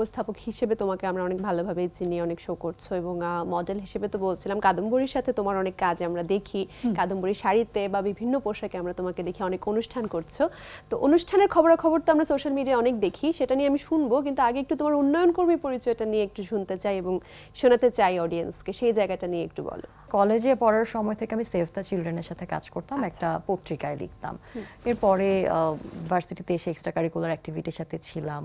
উপস্থাপক হিসেবে তোমাকে আমরা অনেক ভালোভাবে চিনি অনেক শো করছ এবং মডেল হিসেবে তো বলছিলাম। কাদম্বরীর সাথে তোমার অনেক কাজ আমরা দেখি। কাদম্বরী শাড়িতে বা বিভিন্ন পোশাকে আমরা তোমাকে দেখি অনেক অনুষ্ঠান করছ। তো অনুষ্ঠানের খবরাখবর তো আমরা সোশ্যাল মিডিয়ায় অনেক দেখি সেটা নিয়ে আমি শুনব কিন্তু আগে একটু তোমার উন্নয়ন কর্মী পরিচয়টা নিয়ে একটু শুনতে চাই এবং শোনাতে চাই অডিয়েন্সকে সেই জায়গাটা নিয়ে একটু বলো। কলেজে পড়ার সময় থেকে আমি সেভ দ্য চিলড্রেনের সাথে কাজ করতাম একটা পত্রিকায় লিখতাম। এরপরে ভার্সিটিতে এসে এক্সট্রা কারিকুলার অ্যাক্টিভিটির সাথে ছিলাম।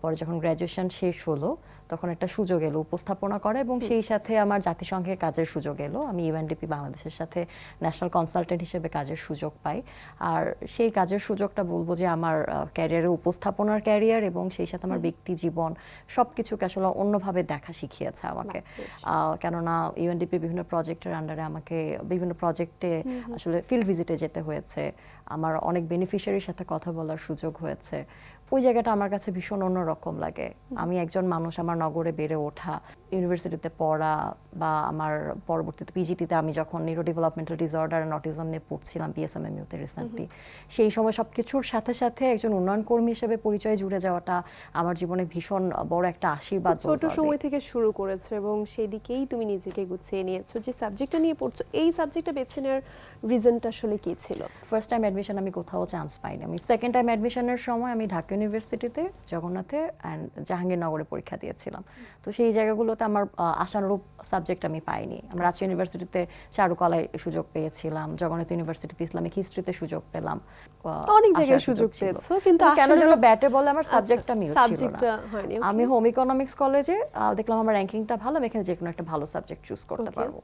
পরে যখন গ্র্যাজুয়েশন শেষ হলো তখন একটা সুযোগ এলো উপস্থাপনা করা এবং সেই সাথে আমার জাতিসংঘে কাজের সুযোগ এলো। আমি ইউএনডিপি বাংলাদেশের সাথে ন্যাশনাল কনসালটেন্ট হিসেবে কাজের সুযোগ পাই। আর সেই কাজের সুযোগটা বলব যে আমার ক্যারিয়ারে উপস্থাপনার ক্যারিয়ার এবং সেই সাথে আমার ব্যক্তি জীবন সব কিছুকে আসলে অন্যভাবে দেখা শিখিয়েছে আমাকে। কেননা ইউএনডিপি বিভিন্ন প্রজেক্টের আন্ডারে আমাকে বিভিন্ন প্রজেক্টে আসলে ফিল্ড ভিজিটে যেতে হয়েছে। আমার অনেক বেনিফিশিয়ারির সাথে কথা বলার সুযোগ হয়েছে। ওই জায়গাটা আমার কাছে ভীষণ অন্যরকম লাগে। আমি একজন মানুষ আমার নগরে বেড়ে ওঠা ইউনিভার্সিটিতে পড়া বা আমার পরবর্তীতে পিজিটিতে আমি যখন neuro developmental disorder and autism নিয়ে পড়ছিলাম বিএসএমএমইউতে রিসেন্টলি সেই সময় সবকিছুর সাথে সাথে একজন উন্নয়ন কর্মী হিসেবে পরিচয় জুড়ে যাওয়াটা আমার জীবনে ভীষণ বড় একটা আশীর্বাদ ছোট সময় থেকে শুরু করেছে এবং সেই দিকেই তুমি নিজেকে গুছিয়ে নিয়েছো। যে সাবজেক্টটা নিয়ে পড়ছো এই সাবজেক্টটা বেছে নেওয়ার রিজনটা আসলে কি ছিল? ফার্স্ট টাইম অ্যাডমিশন আমি কোথাও চান্স পাইনি। আমি সেকেন্ড টাইম অ্যাডমিশনের সময় আমি ঢাকা ইউনিভার্সিটিতে জগন্নাথে অ্যান্ড জাহাঙ্গীরনগরে পরীক্ষা দিয়েছিলাম। তো সেই জায়গাগুলোতে আমার আশানুরূপ সাবজেক্ট আমি পাইনি। আমরা রাজশাহী ইউনিভার্সিটিতে চারুকলায় সুযোগ পেয়েছিলাম জগন্নাথ ইউনিভার্সিটিতে ইসলামিক হিস্ট্রিতে সুযোগ পেলাম। অনেক জায়গায় সুযোগ পেয়েছ, কিন্তু কেন যেন ব্যাটে বলে আমার সাবজেক্টটা মিল ছিল না। আমি হোম ইকোনমিক্স কলেজে দেখলাম আমার র্যাঙ্কিংটা ভালো আমি এখানে যে কোনো একটা ভালো সাবজেক্ট চুজ করতে পারব।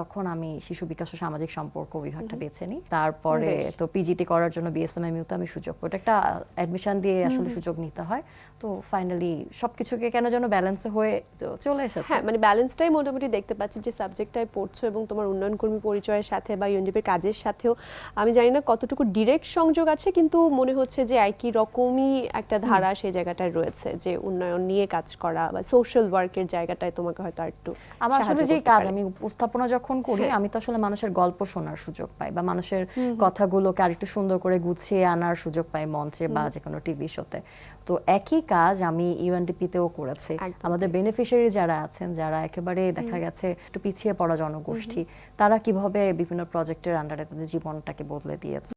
তখন আমি শিশু বিকাশ ও সামাজিক সম্পর্ক বিভাগটা বেছে নিই। তারপরে। তো পিজিটি করার জন্য বিএসএমএমইউতে আমি সুযোগ। পাই। একটা অ্যাডমিশন দিয়ে আসলে সুযোগ নিতে হয়। তো ফাইনালি সবকিছুকে কেন যেন ব্যালেন্সে হয়ে চলে এসেছে। হ্যাঁ মানে ব্যালেন্সটাই মোটামুটি দেখতে পাচ্ছি যে সাবজেক্টটাই পড়ছো এবং তোমার উন্নয়ন কর্মী পরিচয়ের সাথে বা ইউনিপের কাজের সাথেও। আমি জানি না কতটুকু ডিরেক্ট সংযোগ আছে কিন্তু মনে হচ্ছে যে একই রকমই একটা ধারা সেই জায়গাটায় রয়েছে যে উন্নয়ন নিয়ে কাজ করা বা সোশ্যাল ওয়ার্কের জায়গাটায় তোমাকে হয়তো আর একটু আমার আসলে যে কাজ আমি উপস্থাপনা যখন করি হ্যাঁ। আমি তো আসলে মানুষের গল্প শোনার সুযোগ পাই বা মানুষের কথাগুলোকে আরেকটু সুন্দর করে গুছিয়ে আনার সুযোগ পাই মঞ্চে বা যে কোনো টিভি শোতে তো। একই কাজ আমি ইউএনডিপিতেও করেছি। আমাদের বেনিফিশিয়ারি যারা আছেন যারা একেবারে দেখা গেছে একটু পিছিয়ে পড়া জনগোষ্ঠী তারা কীভাবে বিভিন্ন প্রজেক্টের আন্ডারে তাদের জীবনটাকে বদলে দিয়েছে?